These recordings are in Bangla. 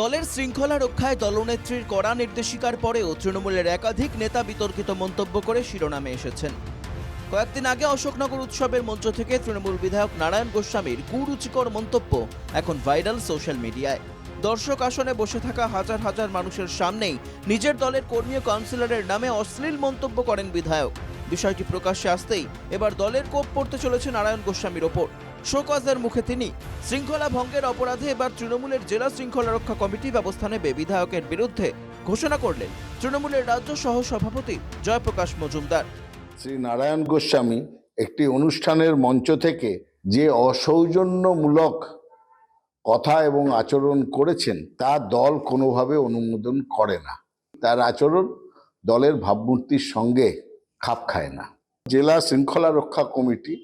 দলের শৃঙ্খলা রক্ষায় দলনেত্রীর কড়া নির্দেশিকার পরেও তৃণমূলের একাধিক নেতা বিতর্কিত মন্তব্য করে শিরোনামে এসেছেন। কয়েকদিন আগে অশোকনগর উৎসবের মঞ্চ থেকে তৃণমূল বিধায়ক নারায়ণ গোস্বামীর কুরুচিকর মন্তব্য এখন ভাইরাল সোশ্যাল মিডিয়ায়। দর্শক আসনে বসে থাকা হাজার হাজার মানুষের সামনেই নিজের দলের কর্মী কাউন্সিলরের নামে অশ্লীল মন্তব্য করেন বিধায়ক। বিষয়টি প্রকাশ্যে আসতেই এবার দলের কোপ পড়তে চলেছে নারায়ণ গোস্বামীর ওপর। শোকজের মুখে তিনি, শৃঙ্খলা ভঙ্গের অপরাধে এবার তৃণমূলের জেলা শৃঙ্খলা রক্ষা কমিটি ব্যবস্থা নেবে বিধায়কের বিরুদ্ধে ঘোষণা করলেন তৃণমূলের রাজ্য সহ সভাপতি জয়প্রকাশ মজুমদার। শ্রী নারায়ণ গোস্বামী একটি অনুষ্ঠানের মঞ্চ থেকে যে অসৌজন্যমূলক কথা এবং আচরণ করেছেন, তা দল কোনোভাবে অনুমোদন করে না। তার আচরণ দলের ভাবমূর্তির সঙ্গে খাপ খায় না। জেলা শৃঙ্খলা রক্ষা কমিটি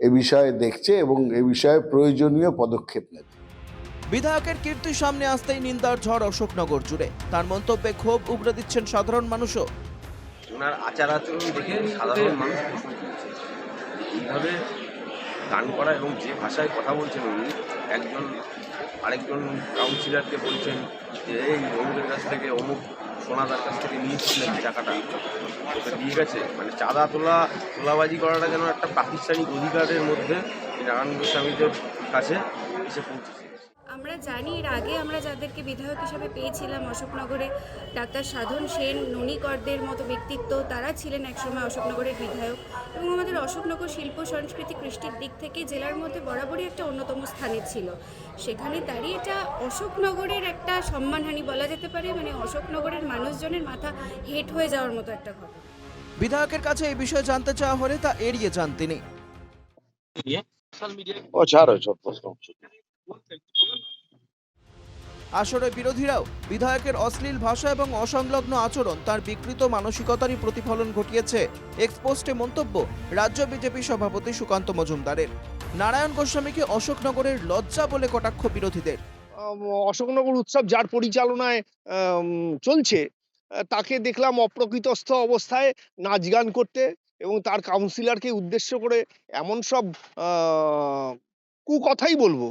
এ বিষয়ে দেখছে এবং এ বিষয়ে প্রয়োজনীয় পদক্ষেপ নেবে। বিধায়কের কীর্তি সামনে আসতেই নিন্দার ঝড় অশোকনগর জুড়ে। তার মন্তব্যে ক্ষোভ উগড়ে দিচ্ছেন সাধারণ মানুষও। ওনার আচার আচরণ দেখে সাধারণ মানুষ প্রশ্ন তুলছে। এইভাবে গান করা এবং যে ভাষায় কথা বলছেন উনি একজন আরেকজন কাউন্সিলরকে বলছেন যে এই অমুকের কাছ থেকে অমুক সোনাদার কাছ থেকে নিয়েছিলেন টাকাটা। ওকে দিয়ে গেছে মানে চাঁদা তোলা, তোলাবাজি করাটা যেন একটা প্রাতিষ্ঠানিক অধিকারের মধ্যে নারায়ণ গোস্বামীদের কাছে এসে পৌঁছেছে। আমরা জানি এর আগে আমরা যাদেরকে বিধায়ক হিসাবে পেয়েছিলাম অশোকনগরে ডাক্তার সাধন সেন ননীকরদের মতো ব্যক্তিত্ব তারা ছিলেন একসময় অশোকনগরের বিধায়ক। এবং আমাদের অশোকনগর শিল্প সংস্কৃতি কৃষ্টির দিক থেকে জেলার মধ্যে বরাবরই একটা অন্যতম স্থানে ছিল। সেখানে দাঁড়িয়ে এটা অশোকনগরের একটা সম্মানহানি বলা যেতে পারে মানে অশোকনগরের মানুষজনের মাথা হেট হয়ে যাওয়ার মতো একটা ঘটনা। বিধায়কের কাছে এই বিষয়ে জানতে চাওয়া হলে তা এড়িয়ে যান তিনি। ও ছাড়ো সব প্রশ্ন আসরে বিরোধীরাও বিধায়কের অশ্লীল ভাষা এবং অসংলগ্ন আচরণ, তার বিকৃত মানসিকতারই প্রতিফলন ঘটিয়েছে এক্সপোস্টে মন্তব্য রাজ্য বিজেপি সভাপতি সুকান্ত মজুমদারের। নারায়ণ গোস্বামীকে অশোকনগরের লজ্জা বলে কটাক্ষ বিরোধীদের। অশোকনগর উৎসব যার পরিচালনায় চলছে তাকে দেখলাম অপ্রকৃতস্থ অবস্থায় নাচ গান করতে এবং তার কাউন্সিলরকে উদ্দেশ্য করে এমন সব কুকথাই বলব।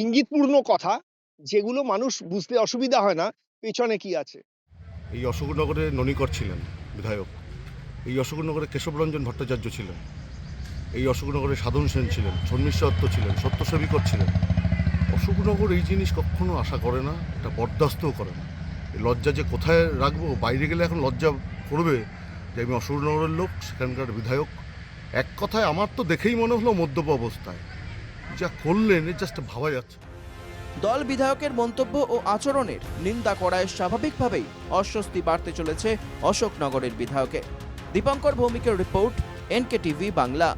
ইঙ্গিতপূর্ণ কথা, যেগুলো মানুষ বুঝতে অসুবিধা হয় না, পেছনে কি আছে? এই অশোকনগরে ননীকর ছিলেন বিধায়ক। এই অশোকনগরে কেশবরঞ্জন ভট্টাচার্য ছিলেন। এই অশোকনগরে সাধন সেন ছিলেন শর্মিষ্ঠা দত্ত ছিলেন, সত্যসেবিকর ছিলেন। অশোকনগর এই জিনিস কখনো আশা করে না, এটা বরদাস্তও করে না। লজ্জা যে কোথায় রাখব, বাইরে গেলে এখন লজ্জা করবে যে আমি অশোকনগরের লোক, সেখানকার বিধায়ক। এক কথায় আমার তো দেখেই মনে হলো মদ্যপ অবস্থায়। যা করলেন জাস্ট ভাবা যাচ্ছে। দল বিধায়কের মন্তব্য ও আচরণের নিন্দা করায় স্বাভাবিকভাবেই অস্বস্তি বাড়তে চলেছে অশোকনগরের বিধায়কে। দীপঙ্কর ভৌমিকের রিপোর্ট এনকে টিভি বাংলা।